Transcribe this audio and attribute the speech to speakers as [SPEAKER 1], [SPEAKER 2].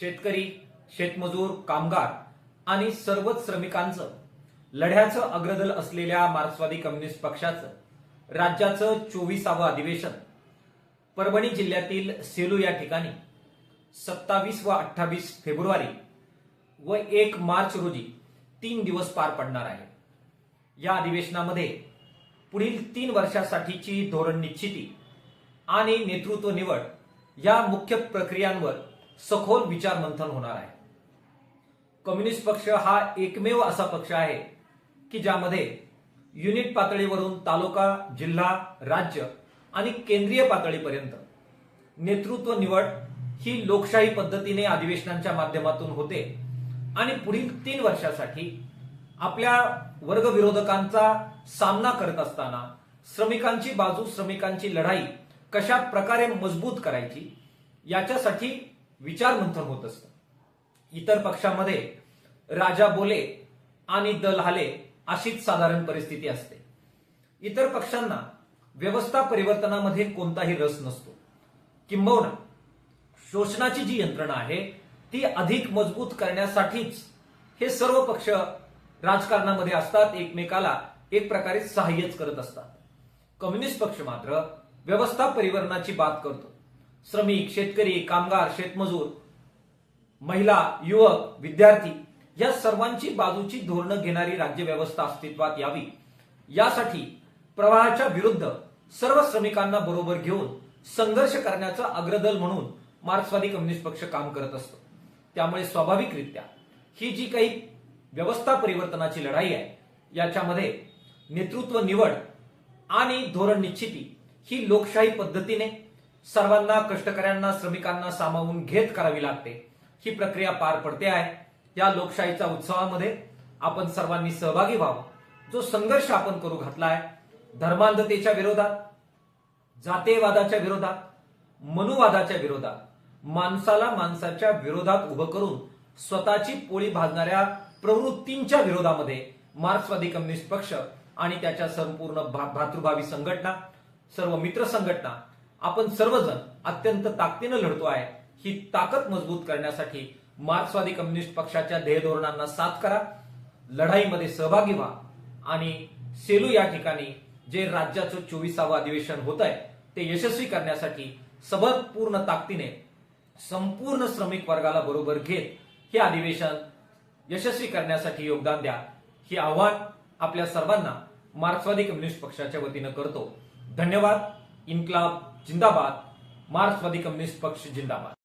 [SPEAKER 1] शेतकरी शेतमजूर कामगार आणि सर्वच श्रमिकांचं. लढ्याचं अग्रदल असलेल्या मार्क्सवादी कम्युनिस्ट पक्षाचं. राज्याचं चोवीसावं अधिवेशन. परभणी जिल्ह्यातील सेलू या ठिकाणी सत्तावीस व अठ्ठावीस फेब्रुवारी व एक मार्च रोजी तीन दिवस पार पडणार आहे. या अधिवेशनामध्ये पुढील तीन वर्षासाठीची धोरण निश्चिती आणि नेतृत्व निवड या मुख्य प्रक्रियांवर सखोल विचार मंथन होणार आहे. कम्युनिस्ट पक्ष हा एकमेव असा पक्ष आहे की ज्यामध्ये युनिट पातळीवरून तालुका जिल्हा राज्य आणि केंद्रीय पातळीपर्यंत नेतृत्व निवड ही लोकशाही पद्धतीने अधिवेशनांच्या माध्यमातून होते आणि पुढील तीन वर्षासाठी आपल्या वर्गविरोधकांचा सामना करत असताना श्रमिकांची बाजू श्रमिकांची लढाई कशा प्रकारे मजबूत करायची याच्यासाठी विचार मंथन होत असतं. इतर पक्षामध्ये राजा बोले आणि दल हाले अशीच साधारण परिस्थिती असते. इतर पक्षांना व्यवस्था परिवर्तनामध्ये कोणताही रस नसतो. किंबहुना शोषणाची जी यंत्रणा आहे ती अधिक मजबूत करण्यासाठीच हे सर्व पक्ष राजकारणामध्ये असतात एकमेकाला एक प्रकारे सहाय्यच करत असतात. कम्युनिस्ट पक्ष मात्र व्यवस्था परिवर्तनाची बात करतो. श्रमिक शेतकरी कामगार शेतमजूर महिला युवक विद्यार्थी या सर्वांची बाजूची धोरणं घेणारी राज्य व्यवस्था अस्तित्वात यावी. यासाठी प्रवाहाच्या विरुद्ध सर्व श्रमिकांना बरोबर घेऊन संघर्ष करण्याचं अग्रदल म्हणून मार्क्सवादी कम्युनिस्ट पक्ष काम करत असतो. त्यामुळे स्वाभाविकरित्या ही जी काही व्यवस्था परिवर्तनाची लढाई आहे याच्यामध्ये नेतृत्व निवड आणि धोरण निश्चिती ही लोकशाही पद्धतीने सर्वांना कष्टकऱ्यांना श्रमिकांना सामावून घेत करावी लागते. ही प्रक्रिया पार पडते आहे. या लोकशाहीच्या उत्सवामध्ये आपण सर्वांनी सहभागी व्हावं. जो संघर्ष आपण करू घातला आहे धर्मांधतेच्या विरोधात जातेवादाच्या विरोधात मनुवादाच्या विरोधात माणसाला माणसाच्या विरोधात उभं करून स्वतःची पोळी भाजणाऱ्या प्रवृत्तींच्या विरोधामध्ये मार्क्सवादी कम्युनिस्ट पक्ष आणि त्याच्या संपूर्ण भा- भातृभावी संघटना सर्व मित्र संघटना आपण सर्वजण अत्यंत ताकदीनं लढतो आहे. ही ताकद मजबूत करण्यासाठी मार्क्सवादी कम्युनिस्ट पक्षाच्या ध्येयधोरणांना साथ करा लढाईमध्ये सहभागी व्हा आणि सेलू या ठिकाणी जे राज्याचं चोवीसावं अधिवेशन होत आहे ते यशस्वी करण्यासाठी सबक पूर्ण ताकदीने संपूर्ण श्रमिक वर्गाला बरोबर घेत हे अधिवेशन यशस्वी करण्यासाठी योगदान द्या. हे आव्हान आपल्या सर्वांना मार्क्सवादी कम्युनिस्ट पक्षाच्या वतीनं करतो. धन्यवाद. इन्क्लाब जिंदाबाद मार्क्सवादी कम्युनिस्ट पक्ष जिंदाबाद।